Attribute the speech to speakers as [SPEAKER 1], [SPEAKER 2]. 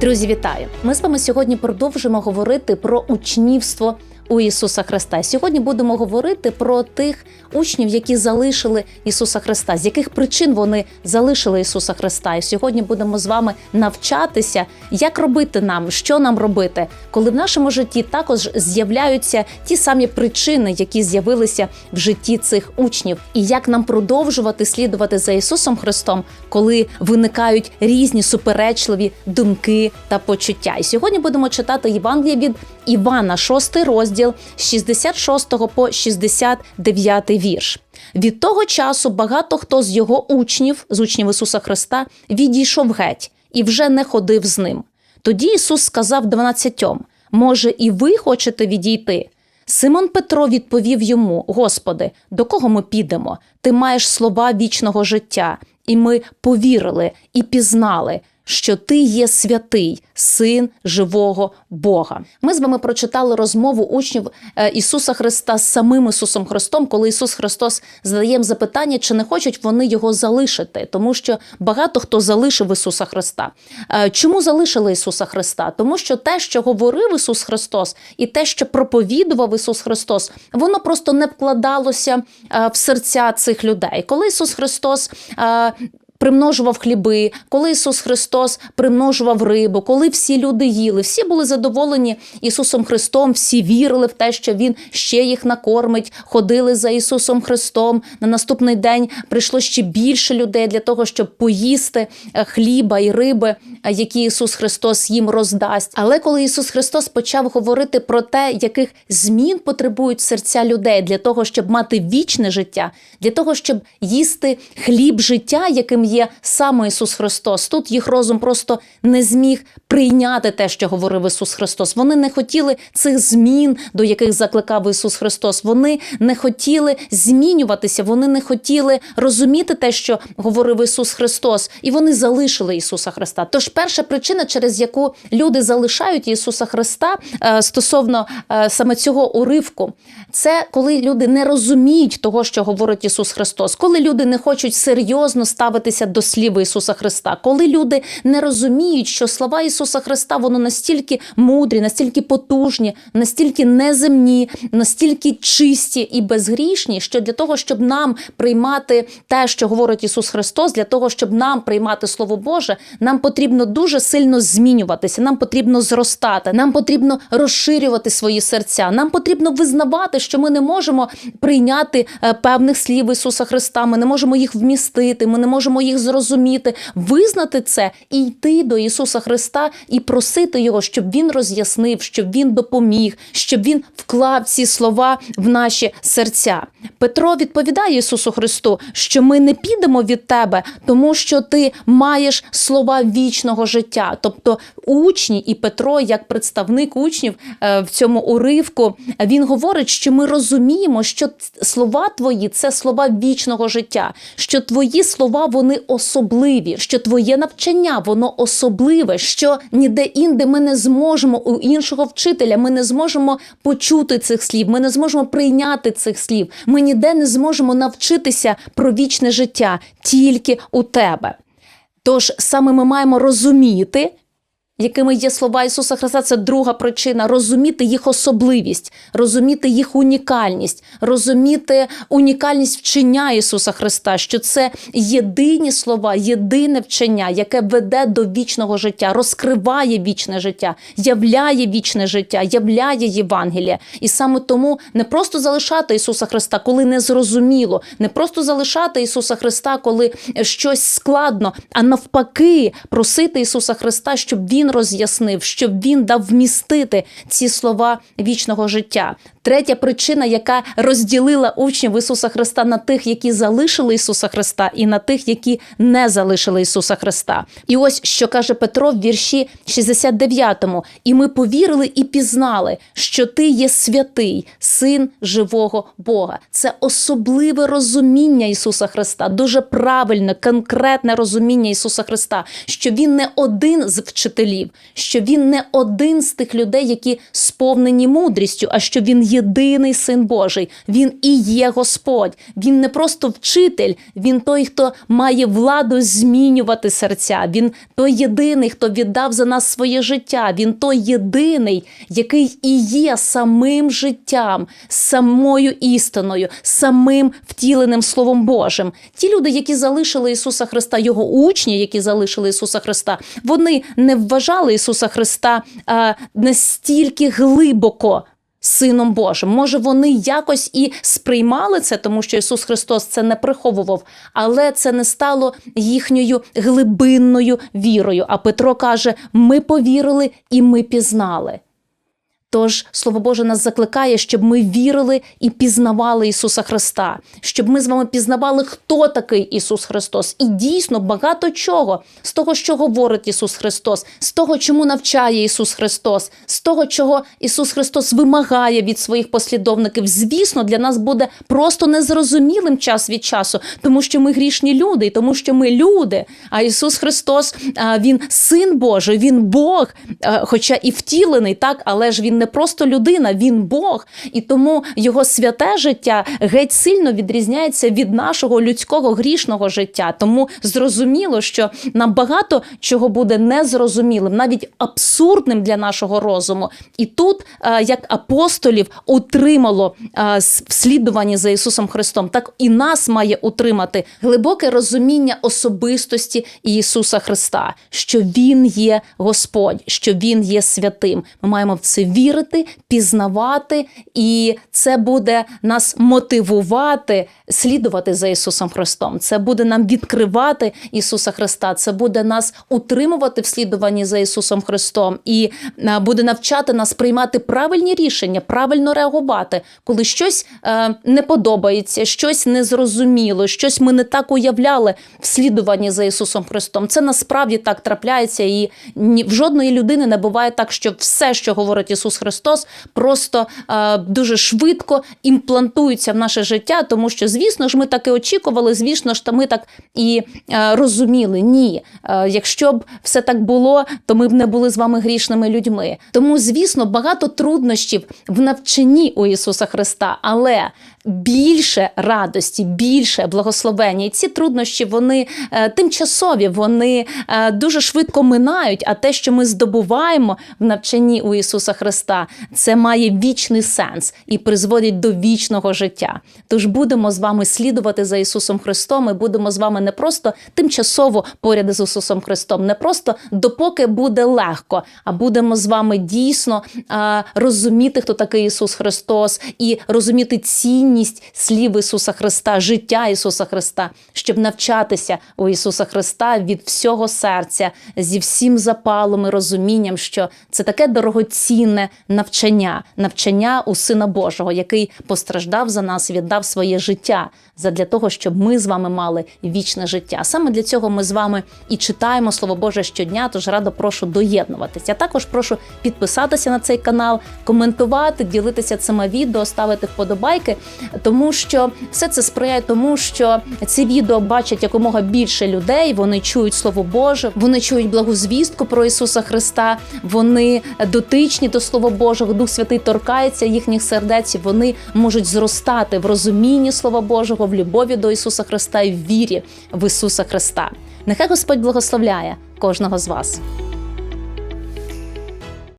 [SPEAKER 1] Друзі, вітаю! Ми з вами сьогодні продовжимо говорити про учнівство у Ісуса Христа. Сьогодні будемо говорити про тих учнів, які залишили Ісуса Христа, з яких причин вони залишили Ісуса Христа. І сьогодні будемо з вами навчатися, як робити нам, що нам робити, коли в нашому житті також з'являються ті самі причини, які з'явилися в житті цих учнів, і як нам продовжувати слідувати за Ісусом Христом, коли виникають різні суперечливі думки та почуття. І сьогодні будемо читати Євангеліє від Івана, 6 розділ з 66 по 69 вірш. Від того часу багато хто з його учнів, з учнів Ісуса Христа, відійшов геть і вже не ходив з ним. Тоді Ісус сказав дванадцятьом: Може, і ви хочете відійти? Симон Петро відповів йому: Господи, до кого ми підемо? Ти маєш слова вічного життя, і ми повірили і пізнали, що ти є святий, син живого Бога. Ми з вами прочитали розмову учнів е, Ісуса Христа з самим Ісусом Христом, коли Ісус Христос задає їм запитання, чи не хочуть вони його залишити, тому що багато хто залишив Ісуса Христа. Е, Чому залишили Ісуса Христа? Тому що те, що говорив Ісус Христос, і те, що проповідував Ісус Христос, воно просто не вкладалося е, в серця цих людей. Коли Ісус Христос примножував хліби, коли Ісус Христос примножував рибу, коли всі люди їли, всі були задоволені Ісусом Христом, всі вірили в те, що Він ще їх накормить, ходили за Ісусом Христом. На наступний день прийшло ще більше людей для того, щоб поїсти е, хліба і риби, е, які Ісус Христос їм роздасть. Але коли Ісус Христос почав говорити про те, яких змін потребують серця людей для того, щоб мати вічне життя, для того, щоб їсти хліб життя, яким є саме Ісус Христос. Тут їх розум просто не зміг прийняти те, що говорив Ісус Христос. Вони не хотіли цих змін, до яких закликав Ісус Христос. Вони не хотіли змінюватися, вони не хотіли розуміти те, що говорив Ісус Христос, і вони залишили Ісуса Христа. Тож перша причина, через яку люди залишають Ісуса Христа е, стосовно е, саме цього уривку, це коли люди не розуміють того, що говорить Ісус Христос, коли люди не хочуть серйозно ставитися до слів Ісуса Христа, коли люди не розуміють, що слова Ісуса Христа воно настільки мудрі, настільки потужні, настільки неземні, настільки чисті і безгрішні, що для того, щоб нам приймати те, що говорить Ісус Христос, для того, щоб нам приймати Слово Боже, нам потрібно дуже сильно змінюватися, нам потрібно зростати, нам потрібно розширювати свої серця, нам потрібно визнавати, що ми не можемо прийняти е, певних слів Ісуса Христа, ми не можемо їх вмістити, ми не можемо їх зрозуміти, визнати це і йти до Ісуса Христа і просити Його, щоб Він роз'яснив, щоб Він допоміг, щоб Він вклав ці слова в наші серця. Петро відповідає Ісусу Христу, що ми не підемо від тебе, тому що ти маєш слова вічного життя. Тобто учні і Петро, як представник учнів е, в цьому уривку, він говорить, що ми розуміємо, що слова твої це слова вічного життя, що твої слова вони особливі, що твоє навчання воно особливе, що ніде інде ми не зможемо у іншого вчителя, ми не зможемо почути цих слів, ми не зможемо прийняти цих слів. Ми ніде не зможемо навчитися про вічне життя тільки у тебе. Тож саме ми маємо розуміти, якими є слова Ісуса Христа, це друга причина розуміти їх особливість, розуміти їх унікальність, розуміти унікальність вчення Ісуса Христа, що це єдині слова, єдине вчення, яке веде до вічного життя, розкриває вічне життя, являє вічне життя, являє Євангелія. І саме тому не просто залишати Ісуса Христа, коли не зрозуміло, не просто залишати Ісуса Христа, коли щось складно, а навпаки, просити Ісуса Христа, щоб Він роз'яснив, щоб він дав вмістити ці слова вічного життя. Третя причина, яка розділила учнів Ісуса Христа на тих, які залишили Ісуса Христа, і на тих, які не залишили Ісуса Христа. І ось що каже Петро в вірші 69-му. І ми повірили і пізнали, що ти є святий, син живого Бога. Це особливе розуміння Ісуса Христа, дуже правильне, конкретне розуміння Ісуса Христа, що Він не один з вчителів слів, що він не один з тих людей, які сповнені мудрістю, а що він єдиний син Божий. Він і є Господь. Він не просто вчитель, він той, хто має владу змінювати серця. Він той єдиний, хто віддав за нас своє життя. Він той єдиний, який і є самим життям, самою істиною, самим втіленим Словом Божим. Ті люди, які залишили Ісуса Христа, його учні, які залишили Ісуса Христа, вони не вважали Ісуса Христа а, настільки глибоко. Сином Божим, може, вони якось і сприймали це, тому що Ісус Христос це не приховував, але це не стало їхньою глибинною вірою. А Петро каже: ми повірили і ми пізнали. Тож Слово Боже нас закликає, щоб ми вірили і пізнавали Ісуса Христа, щоб ми з вами пізнавали, хто такий Ісус Христос, і дійсно багато чого з того, що говорить Ісус Христос, з того, чому навчає Ісус Христос, з того, чого Ісус Христос вимагає від своїх послідовників. Звісно, для нас буде просто незрозумілим час від часу, тому що ми грішні люди, і тому що ми люди. А Ісус Христос, Він син Божий, Він Бог, хоча і втілений, так, але ж Він не просто людина, він Бог, і тому його святе життя геть сильно відрізняється від нашого людського грішного життя. Тому зрозуміло, що нам багато чого буде незрозумілим, навіть абсурдним для нашого розуму. І тут, е, як апостолів, утримало е, с- в слідуванні за Ісусом Христом, так і нас має утримати глибоке розуміння особистості Ісуса Христа, що Він є Господь, що Він є святим. Ми маємо в це вірити, пізнавати, і це буде нас мотивувати слідувати за Ісусом Христом. Це буде нам відкривати Ісуса Христа. Це буде нас утримувати в слідуванні за Ісусом Христом і е, буде навчати нас приймати правильні рішення, правильно реагувати, коли щось е, не подобається, щось незрозуміло, щось ми не так уявляли в слідуванні за Ісусом Христом. Це насправді так трапляється, і ні в жодної людини не буває так, що все, що говорить Ісус Христос, просто е, дуже швидко імплантується в наше життя, тому що, звісно ж, ми так і очікували, звісно ж, та ми так і е, розуміли. Ні, е, якщо б все так було, то ми б не були з вами грішними людьми. Тому, звісно, багато труднощів в навчанні у Ісуса Христа, але більше радості, більше благословення. І ці труднощі вони е, тимчасові, вони е, дуже швидко минають. А те, що ми здобуваємо в навчанні у Ісуса Христа, це має вічний сенс і призводить до вічного життя. Тож будемо з вами слідувати за Ісусом Христом. і будемо з вами не просто тимчасово поряд з Ісусом Христом, не просто допоки буде легко, а будемо з вами дійсно е, розуміти, хто такий Ісус Христос, і розуміти цінність слів Ісуса Христа, життя Ісуса Христа, щоб навчатися у Ісуса Христа від всього серця, зі всім запалом і розумінням, що це таке дорогоцінне навчання, навчання у Сина Божого, який постраждав за нас, віддав своє життя задля того, щоб ми з вами мали вічне життя. Саме для цього ми з вами і читаємо Слово Боже щодня. Тож радо прошу доєднуватися. Також прошу підписатися на цей канал, коментувати, ділитися цими відео, ставити вподобайки, тому що все це сприяє тому, що ці відео бачать якомога більше людей. Вони чують Слово Боже, вони чують благу звістку про Ісуса Христа. Вони дотичні до Слова Божого. Дух Святий торкається їхніх сердець. Вони можуть зростати в розумінні Слова Божого, в любові до Ісуса Христа і в вірі в Ісуса Христа. Нехай Господь благословляє кожного з вас.